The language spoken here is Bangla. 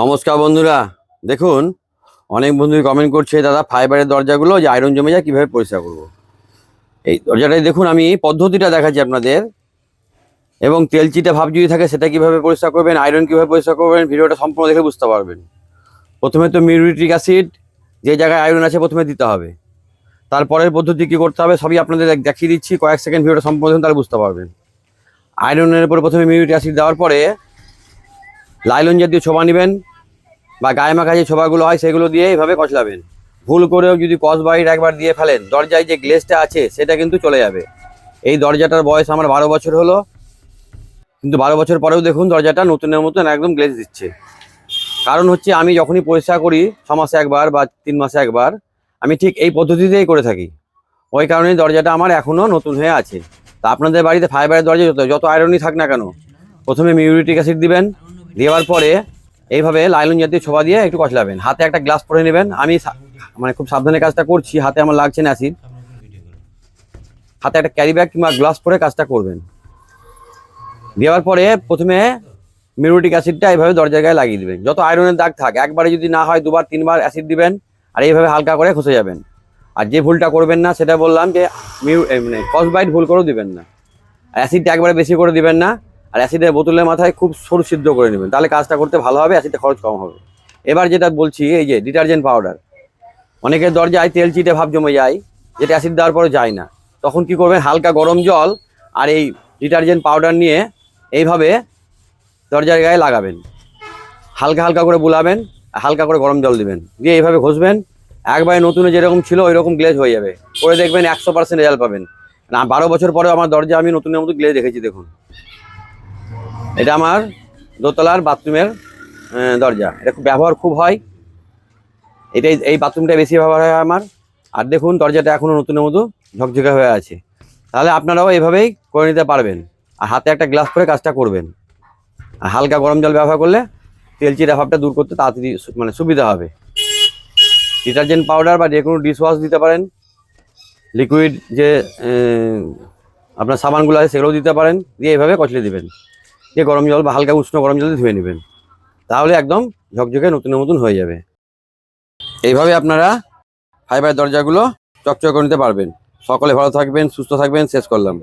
নমস্কার বন্ধুরা। দেখুন, অনেক বন্ধুই কমেন্ট করছে, দাদা ফাইবারের দরজাগুলো যে আয়রন জমে যায়, কীভাবে পরিষ্কার করব? এই দরজাটাই দেখুন, আমি পদ্ধতিটা দেখাচ্ছি আপনাদের। এবং তেলচিটে ভাব যদি থাকে, সেটা কীভাবে পরিষ্কার করবেন আয়রন কীভাবে পরিষ্কার করবেন, ভিডিওটা সম্পূর্ণ দেখে বুঝতে পারবেন। প্রথমে তো মিউরিট্রিক অ্যাসিড, যে জায়গায় আয়রন আছে, প্রথমে দিতে হবে। তারপরের পদ্ধতি কী করতে হবে, সবই আপনাদের দেখিয়ে দিচ্ছি। কয়েক সেকেন্ড ভিডিওটা সম্পূর্ণ তাহলে বুঝতে পারবেন। আয়রনের উপরে প্রথমে মিউরিট্রিক অ্যাসিড দেওয়ার পরে লাইলন জাতীয় ছোবা নেবেন বা গায়ে মাখা যে ছোবাগুলো হয় সেগুলো দিয়ে এইভাবে কচলাবেন। ভুল করেও যদি কস বাইট একবার দিয়ে ফেলেন, দরজায় যে গ্লেসটা আছে সেটা কিন্তু চলে যাবে। এই দরজাটার বয়স আমার বারো বছর হলো। কিন্তু বারো বছর পরেও দেখুন দরজাটা নতুনের মতন একদম গ্লেস দিচ্ছে। কারণ হচ্ছে আমি যখনই পরিষ্কার করি, ছ মাসে একবার বা তিন মাসে একবার, আমি ঠিক এই পদ্ধতিতেই করে থাকি। ওই কারণে দরজাটা আমার এখনও নতুন হয়ে আছে। তা আপনাদের বাড়িতে ফাইবারের দরজা যত যত আয়রনই থাক না কেন, প্রথমে মিউরিটিক অ্যাসিড দিবেন দেওয়ার পরে এইভাবে লাইলন জাতীয় ছোবা দিয়ে একটু কচলাবেন। হাতে একটা গ্লাস পরে নেবেন। আমি মানে খুব সাবধানে কাজটা করছি, হাতে আমার লাগছে না অ্যাসিড হাতে একটা ক্যারি ব্যাগ কিংবা গ্লাস পরে কাজটা করবেন। দেওয়ার পরে প্রথমে মিউরিটিক অ্যাসিডটা এইভাবে দরজার গায়ে লাগিয়ে দেবেন। যত আয়রনের দাগ থাক, একবারে যদি না হয় দুবার, তিনবার অ্যাসিড দিবেন আর এইভাবে হালকা করে খসে যাবেন। আর যে ভুলটা করবেন না, সেটা বললাম যে মিউ মানে কসবাইট ভুল করেও দিবেন না। অ্যাসিডটা একবারে বেশি করে দিবেন না। আর অ্যাসিডের বোতলের মাথায় খুব সরু সিদ্ধ করে নেবেন। তাহলে কাজটা করতে ভালো হবে অ্যাসিডটা খরচ কম হবে। এবার যেটা বলছি, এই যে ডিটারজেন্ট পাউডার। অনেকের দরজায় তেল চিটে ভাব জমে যায়, যেটা অ্যাসিড দেওয়ার পরে যায় না। তখন কি করবেন, হালকা গরম জল আর এই ডিটারজেন্ট পাউডার নিয়ে এইভাবে দরজার গায়ে লাগাবেন। হালকা হালকা করে বুলাবেন, হালকা করে গরম জল দিবেন। দিয়ে এইভাবে ঘষবেন। একবারে নতুনে যেরকম ছিল ওই রকম গ্লেজ হয়ে যাবে। করে দেখবেন একশো পার্সেন্ট রেজাল্ট পাবেন। না, বারো বছর পরে আমার দরজা আমি নতুনের মতো গ্লেজ রেখেছি দেখুন। এটা আমার দোতলার বাথরুমের দরজা। এটা খুব ব্যবহার খুব হয়। এটাই, এই বাথরুমটা বেশি ব্যবহার হয় আমার। আর দেখুন, দরজাটা এখনও নতুনের মতো ঝকঝকে হয়ে আছে। তাহলে আপনারাও এইভাবেই করে নিতে পারবেন। আর হাতে একটা গ্লাস করে কাজটা করবেন। আর হালকা গরম জল ব্যবহার করলে তেলচিরা ভাবটা দূর করতে তাড়াতাড়ি মানে সুবিধা হবে। ডিটারজেন্ট পাউডার বা যে কোনো ডিশওয়াশ দিতে পারেন। লিকুইড যে আপনার সাবানগুলো আছে সেগুলোও দিতে পারেন। দিয়ে এইভাবে কচলে দিবেন। দিয়ে গরম জল বা হালকা উষ্ণ গরম জল ধুয়ে নেবেন। তাহলে একদম ঝকঝকে নতুনের মতন হয়ে যাবে। এইভাবে আপনারা ফাইবার দরজাগুলো চকচক করে নিতে পারবেন। সকলে ভালো থাকবেন, সুস্থ থাকবেন, শেষ করলাম।